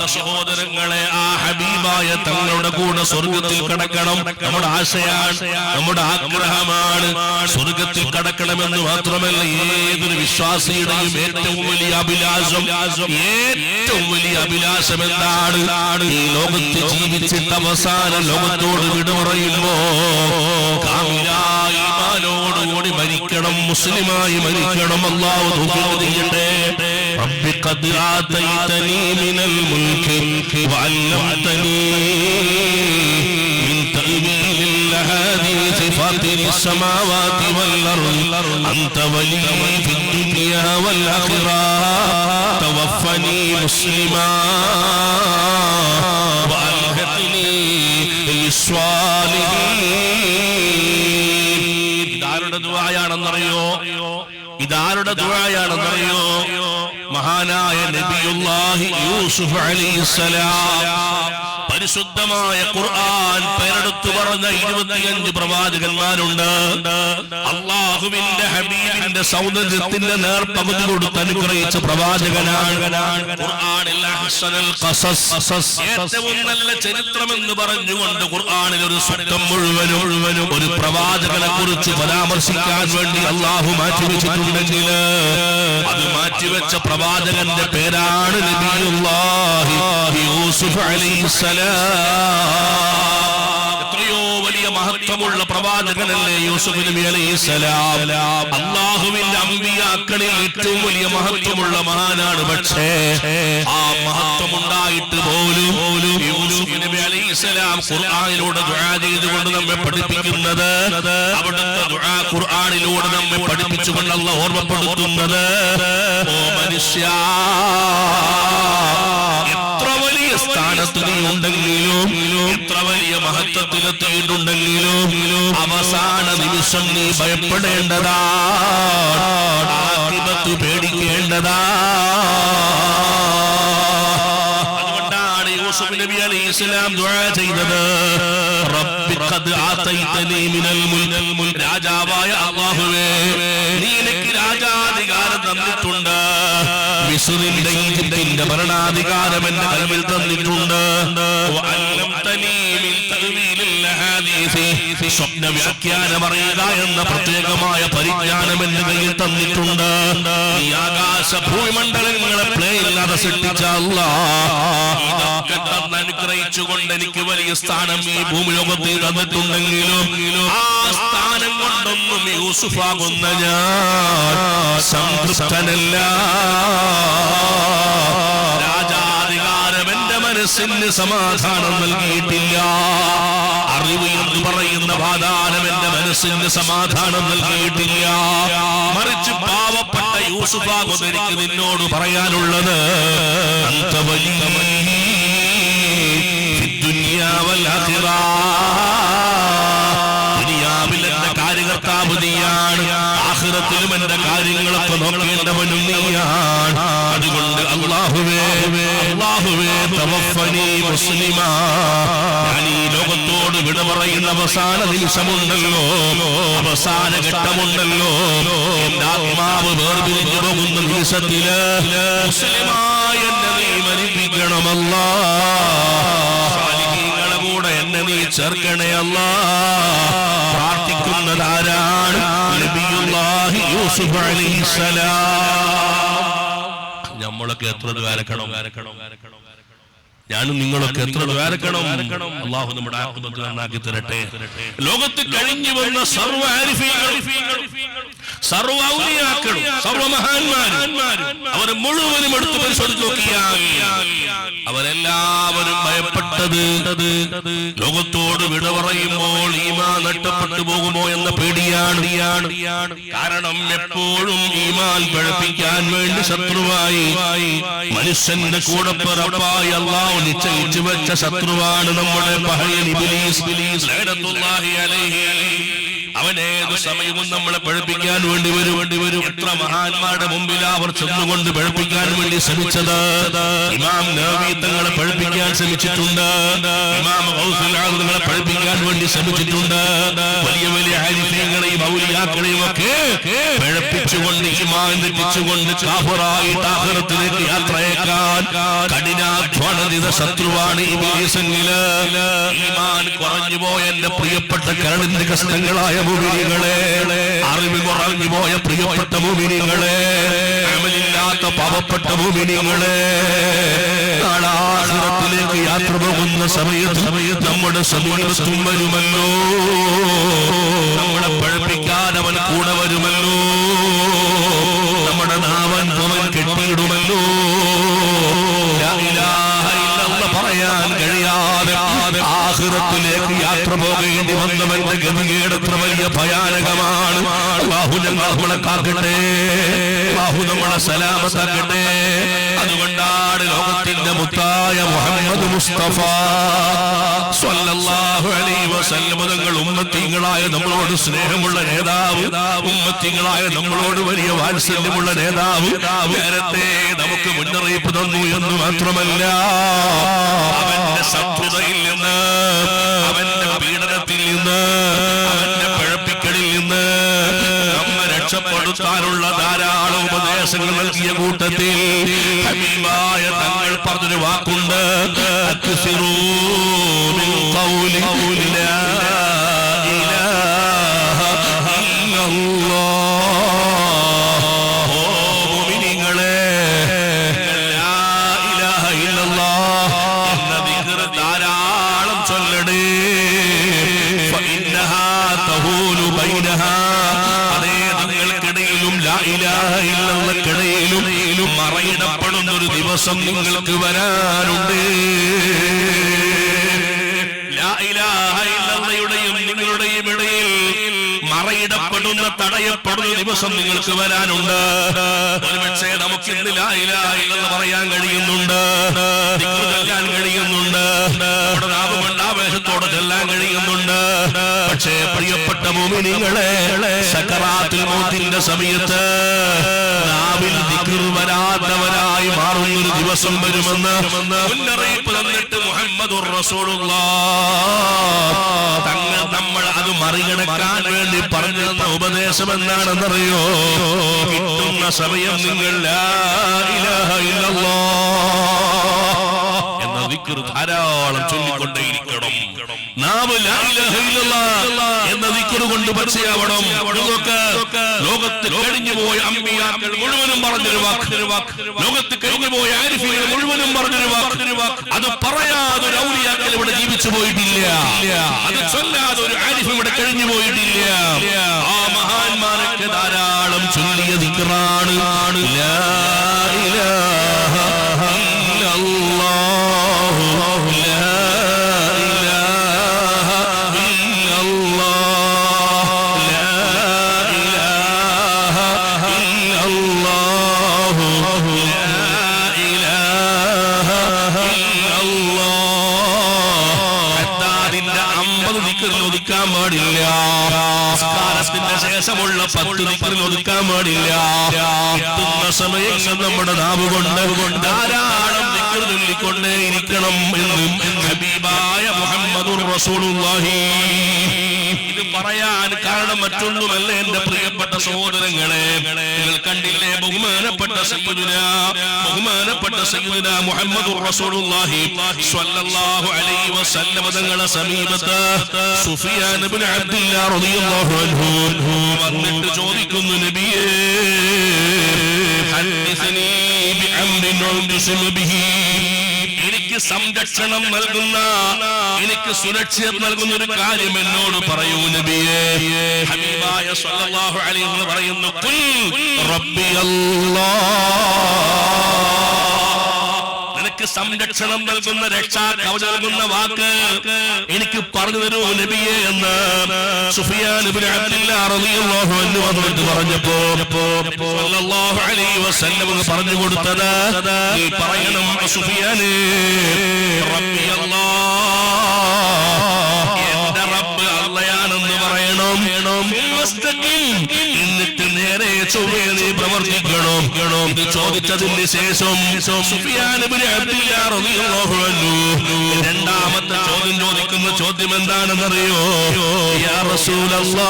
പ്രിയപ്പെട്ട സഹോദരങ്ങളെ ആ ഹബീബായ തങ്ങളുടെ കൂടെ സ്വർഗത്തിൽ കടക്കണം. നമ്മുടെ ആശയാണ് നമ്മുടെ ആഗ്രഹമാണ് സ്വർഗത്തിൽ കടക്കണമെന്ന് മാത്രമല്ല ഏതൊരു വിശ്വാസിയുടെയും ഏറ്റവും വലിയ അഭിലാഷം ഏറ്റവും വലിയ അഭിലാഷം എന്താണ്? ഈ ലോകത്ത് ജീവിച്ചിട്ട് അവസാന ലോകത്തോട് വിട പറയുമ്പോ കാമിലായ ഈമാനോടുകൂടി മരിക്കണം മുസ്ലിമായി മരിക്കണം അള്ളാഹു ചെയ്യട്ടെ رب قد آتيتني من الملك وعلمتني من تأويل الأحاديث فاطر السماوات والأرض أنت ولي في الدنيا والآخرة توفني مسلما وألحقني بالصالحين ഇതാരുടെ ദുആയാണെന്നറിയോ ഇതാരുടെ ദുആയാണെന്നറിയോ മഹാനായ നബിയുല്ലാഹി യൂസുഫ് അലൈഹിസ്സലാം പരിശുദ്ധമായ ഖുർആൻ പേരെടുത്തു പറഞ്ഞ ഇരുപത്തിയഞ്ച് പ്രവാചകന്മാരുണ്ട്. അള്ളാഹുവിന്റെ ഹബീബിന്റെ സൗന്ദര്യത്തിന്റെ നേർപ്പകുതി കൊടുത്ത് അനുഗ്രഹിച്ച പ്രവാചകനാണ് ഏറ്റവും നല്ല ചരിത്രമെന്ന് പറഞ്ഞുകൊണ്ട് ഖുർആാനിൽ ഒരു സ്വത്തം മുഴുവനും മുഴുവനും ഒരു പ്രവാചകനെ കുറിച്ച് പരാമർശിക്കാൻ വേണ്ടി അള്ളാഹു മാറ്റിവെച്ചിട്ടുണ്ടെങ്കിൽ അത് മാറ്റിവെച്ച പ്രവാചകന്റെ പേരാണ് നബിയുല്ലാഹി യൂസുഫ് അലൈഹിസ്സലാം എത്രയോ വലിയ മഹത്വമുള്ള പ്രവാചകനല്ലേ യൂസുഫ് നബി അലൈഹിസ്സലാം അള്ളാഹുവിന്റെ അമ്പിയാക്കളിൽ ഏറ്റവും വലിയ മഹത്വമുള്ള മഹാനാണ്. പക്ഷേ ആ മഹത്വമുണ്ടായിട്ട് പോലും നബി അലൈഹിസ്സലാം ഖുർആനിലൂടെ ദുആ ചെയ്തുകൊണ്ട് നമ്മെ പഠിപ്പിക്കുന്നത് അവിടുത്തെ ദുആ ഖുർആനിലൂടെ നമ്മെ പഠിപ്പിച്ചുകൊണ്ട് അല്ല ഓർമ്മപ്പെടുത്തുന്നത് ഓ മനുഷ്യ എത്ര വലിയ സ്ഥാനത്ത് നീ ഉണ്ടെങ്കിലും എത്ര വലിയ മഹത്വത്തിലെത്തിയിട്ടുണ്ടെങ്കിലും അവസാന നിമിഷം നീ ഭയപ്പെടേണ്ടതാ. പേടിക്കേണ്ടതാ. നബി ഇസ്ലാം ദുആ റബ്ബി ഖദ് മിനൽ മുൽക്. രാജാവായ അല്ലാഹുവേ നീ എനിക്ക് രാജാധികാരം തന്നിട്ടുണ്ട്. ഭരണാധികാരം എന്റെ കലവിൽ തന്നിട്ടുണ്ട്. സ്വപ്ന വ്യാഖ്യാനം അറിയുക എന്ന പ്രത്യേകമായ പരിജ്ഞാനം എന്റെ കയ്യിൽ തന്നിട്ടുണ്ട്. ഈ ആകാശ ഭൂമിമണ്ഡലങ്ങളെ പ്ലേ ഇല്ലാതെ സൃഷ്ടിച്ച അനുഗ്രഹിച്ചുകൊണ്ട് എനിക്ക് വലിയ സ്ഥാനം ഈ ഭൂമി ലോകത്തിൽ തന്നിട്ടുണ്ടെങ്കിലും ആ സ്ഥാനം കൊണ്ടൊന്നും യൂസുഫാകുന്ന ഞാൻ സംതൃപ്തനല്ല. എന്റെ മനസ്സിന് സമാധാനം നൽകിയിട്ടില്ല. അറിവ് എന്ന് പറയുന്ന വാദാനം എന്റെ മനസ്സിന് സമാധാനം നൽകിയിട്ടില്ല. മറിച്ച് പാവപ്പെട്ട യൂസുഫാകും എനിക്ക് നിന്നോട് പറയാനുള്ളത് അന്ത വലിയ ദുനിയാവിൽ മുസ്ലിമാ. ലോകത്തോട് വിട പറയുന്ന അവസാന നിമിഷമുണ്ടല്ലോ. അവസാന ഘട്ടമുണ്ടല്ലോ. ആത്മാവ് വേർപിരിഞ്ഞു പോകുന്ന നിമിഷത്തിൽ മുസ്ലിമായി കൂടെ നീ ചേർക്കണേ നമ്മളൊക്കെ എത്ര ദ്വാരക്കണം? ഞാനും നിങ്ങളൊക്കെ എത്ര ദ്വാരക്കണം അള്ളാഹു നമ്മുടെ ആത്മത്തിൽ നന്നാക്കി തരട്ടെ. ലോകത്ത് കഴിഞ്ഞു വന്ന സർവ ആരിഫീങ്ങളും സർവ ഔലിയാക്കളും സർവ മഹാന്മാരും അവർ മുഴുവനും എടുത്ത് പരിശോധിച്ച് നോക്കിയാൽ അവരെല്ലാവരും ഭയപ്പെട്ടത് ലോകത്തോട് വിട പറയുമ്പോൾ ഈമാ നഷ്ടപ്പെട്ടു പോകുമോ എന്ന പേടിയാണ്. കാരണം എപ്പോഴും ഈമാൻ പഴപ്പിക്കാൻ വേണ്ടി ശത്രുവായി. മനുഷ്യന്റെ കൂടെ പിറപ്പായി അള്ളാഹു നിശ്ചയിച്ചു വെച്ച ശത്രുവാണ് നമ്മുടെ പഹയൻ ഇബ്ലീസ്. അലൈഹി. അവൻ ഏത് സമയവും നമ്മളെ പഴപ്പിക്കാൻ വേണ്ടി വരും. വേണ്ടി വരും എത്ര മഹാന്മാരുടെ മുമ്പിൽ അവർ ചെന്നുകൊണ്ട് പഴപ്പിക്കാൻ വേണ്ടി ശ്രമിച്ചത്? ഇമാം നബി തങ്ങളെ പഠിപ്പിക്കാൻ ശ്രമിച്ചിട്ടുണ്ട്. ഇമാം തങ്ങളെ പഠിപ്പിക്കാൻ വേണ്ടി ശ്രമിച്ചിട്ടുണ്ട്. വലിയ വലിയ ആരിഫ്യങ്ങളെയും ഔലിയാക്കളെയും ഒക്കെ പഴപ്പിച്ചുകൊണ്ട് ഇമാൻ തെറ്റിച്ചുകൊണ്ട് ആഖിറത്തിലേക്ക് കഠിനാധ്വാനതിത ശത്രുവാണ് കുറഞ്ഞു പോയ എന്റെ പ്രിയപ്പെട്ട കരളിന്റെ കഷ്ടങ്ങളായ മുമിനികളെ. അറിവ് കുറഞ്ഞു പോയ പ്രിയപ്പെട്ട മുമിനികളെ. അമലില്ലാത്ത പാവപ്പെട്ട മുമിനികളെ. നാളാഹുറത്തിലേക്ക് യാത്ര പോകുന്ന സമയത്ത് നമ്മുടെ സമീപത്തും വരുമല്ലോ. പോകേണ്ടി വന്നവന്റെ എത്ര വലിയ ഭയാനകമാണ്. ബാഹു നമ്മളെ കാക്കട്ടെ. ബാഹു നമ്മളെ സലാമത്താക്കട്ടെ. അതുകൊണ്ടാണ് ലോകത്തിന്റെ മുത്തായ മുഹമ്മദ് മുസ്തഫ സ്വല്ലല്ലാഹു അലൈഹി വസല്ലം തങ്ങൾ ഉമ്മത്തിങ്ങളായ നമ്മളോട് സ്നേഹമുള്ള നേതാവ് ഉമ്മത്തിങ്ങളായ നമ്മളോട് വലിയ വാത്സല്യമുള്ള നേതാവ് നേരത്തെ നമുക്ക് മുന്നറിയിപ്പ് തന്നു എന്ന് മാത്രമല്ല അവന്റെ ശത്രുതയിൽ രക്ഷപ്പെടുത്താനുള്ള ധാരാളം ഉപദേശങ്ങൾ നൽകിയ കൂട്ടത്തിൽ ഹബീബായ തങ്ങൾ പറഞ്ഞൊരു വാക്കുണ്ട് ഇലാഹ ഇല്ലല്ലാഹ്. ഇലാഹ ഇല്ലല്ലയുടെയും നിങ്ങളുടെയും ഇടയിൽ മറയിടപ്പെടുന്ന തടയപ്പെടുന്ന ദിവസം നിങ്ങൾക്ക് വരാനുണ്ട്. ഒരുപക്ഷെ നമുക്ക് ഇന്ന് ലാ ഇലാഹ ഇല്ലെന്ന് പറയാൻ കഴിയുന്നുണ്ട്. കഴിയുന്നുണ്ട്. നമ്മുടെ നാവ് കൊണ്ട് ആവേശത്തോടെ ചെല്ലാൻ കഴിയുന്നുണ്ട്. പക്ഷേ പ്രിയപ്പെട്ട മോമിനികളെ സക്കറാത്തിൽ മോത്തിന്റെ സമയത്ത് നാവിൽ വരാത്തവരായി മാറുന്ന ഒരു ദിവസം വരുമെന്ന് മുന്നറിയിപ്പ് തന്നിട്ട് മുഹമ്മദ് തങ്ങൾ നമ്മൾ അത് മറികടക്കാൻ വേണ്ടി പറഞ്ഞു തന്ന ഉപദേശം എന്താണെന്നറിയോ? കിട്ടുന്ന സമയം നിങ്ങൾ എന്ന വിക്കർ ധാരാളം ചൊല്ലിക്കൊണ്ടേയിരിക്കണം. നാം ലാ എന്ന ദിക്ർ കൊണ്ട് പച്ചയാവണം. ലോകത്ത് കഴിഞ്ഞു പോയ അമ്മിയാക്കൾ മുഴുവനും പറഞ്ഞൊരു വാക്ക്. ലോകത്ത് കഴിഞ്ഞു പോയ ആരിഫികൾ മുഴുവനും പറഞ്ഞൊരു വാക്ക്. അത് പറയാതെ ഒരു ഔലിയാക്കൾ ഇവിടെ ജീവിച്ചു പോയിട്ടില്ല. അത് ചൊല്ലാതെ ഒരു ആരിഫ് ഇവിടെ കഴിഞ്ഞു പോയിട്ടില്ല. ആ മഹാന്മാരൊക്കെ ധാരാളം ചൊല്ലിയ ദിക്റാണ് ലാ പാടില്ല. എത്തുന്ന സമയങ്ങൾ നമ്മുടെ നാവ് കൊണ്ട് ധാരാളം ചൊല്ലിക്കൊണ്ടേ ഇരിക്കണം എന്നും ഹബീബായ മുഹമ്മദുർ റസൂലുള്ളാഹി. ഇത് പറയാൻ കാരണം മറ്റൊന്നുമല്ല എന്റെ പ്രിയപ്പെട്ട സഹോദരങ്ങളെ. നിങ്ങൾ കണ്ടില്ലേ ബഹുമാനപ്പെട്ട സയ്യിദുന ബഹുമാനപ്പെട്ട സയ്യിദുന മുഹമ്മദുർ റസൂലുള്ളാഹി സ്വല്ലല്ലാഹു അലൈഹി വസല്ലം തങ്ങളുടെ സമീപത്ത് സുഫിയാൻ ഇബ്നു അബ്ദുല്ലാ റളിയല്ലാഹു അൻഹു എനിക്ക് സംരക്ഷണം നൽകുന്ന എനിക്ക് സുരക്ഷ നൽകുന്ന ഒരു കാര്യം എന്നോട് പറയൂ നബിയേ. ഹബീബായ സല്ലല്ലാഹു അലൈഹി വസല്ലം പറയുന്നു റബ്ബി നിനക്ക് സംരക്ഷണം നൽകുന്ന രക്ഷാ കവച നൽകുന്ന വാക്ക് എനിക്ക് പറഞ്ഞു തരൂ നബിയെ എന്ന് സുഫിയാൻ പറഞ്ഞപ്പോ പറഞ്ഞു കൊടുത്തത് നീ പറയണം സുഫിയാനേ റബ്ബി അള്ളയാണെന്ന് പറയണം. എന്നിട്ട് നേരെ ചൊവ്വേ പ്രവർത്തിക്കണം. ഇത് ചോദിച്ചതിന് ശേഷം രണ്ടാമത്തെ ചോദ്യം ചോദിക്കുന്ന ചോദ്യം എന്താണെന്നറിയോ? യാ മാ മാ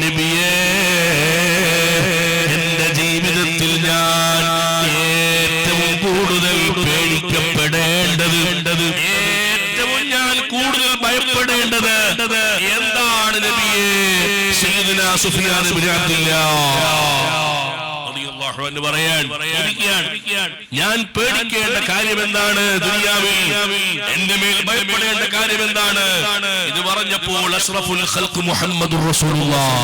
നബിയേ സുഫിയാൻ ഞാൻ പേടിക്കേണ്ട കാര്യം എന്താണ് ദുനിയാവിൽ? എന്റെ മേൽ ഭയപ്പെടേണ്ട കാര്യം എന്താണ് ഇത് പറഞ്ഞപ്പോൾ അഷ്റഫുൽ ഖൽഖ് മുഹമ്മദ് റസൂലുള്ളാഹ്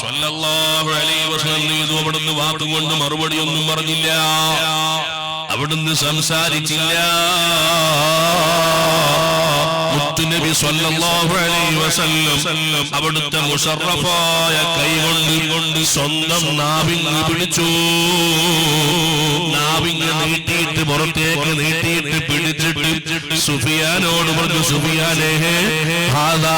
സ്വല്ലല്ലാഹു അലൈഹി വസല്ലം ഇത് അവിടുന്ന് വാക്കുകൊണ്ട് മറുപടി ഒന്നും പറഞ്ഞില്ല. അവിടുന്ന് സംസാരിച്ചില്ല. മുത്തുനബി സ്വല്ലല്ലാഹു അലൈഹി വസല്ലം അവിടുത്തെ മുഷറഫായ കൈകൊണ്ട് കൊണ്ട് സ്വന്തം നാവിങ് പിടിച്ചു. നാവിങ് നീട്ടിയിട്ട് പുറത്തേക്ക് നീട്ടിയിട്ട് പിടിച്ചിട്ട് സുഫിയാനോട് പറഞ്ഞു സുഫിയാനേ ഹാദാ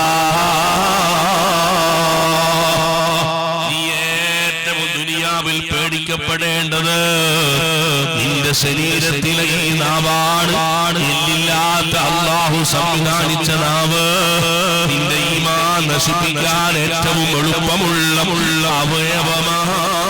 ദുനിയാവിൽ പേടിക്കപ്പെടേണ്ടത് നിന്റെ ശരീരത്തിലെ ഈ നാവാണ്. എല്ലില്ലാത്ത അള്ളാഹു സംവിധാനിച്ച നാവ്. നിന്റെ ഈമാ നശിപ്പിക്കാൻ ഏറ്റവും എളുപ്പമുള്ള അവയവമാണ്.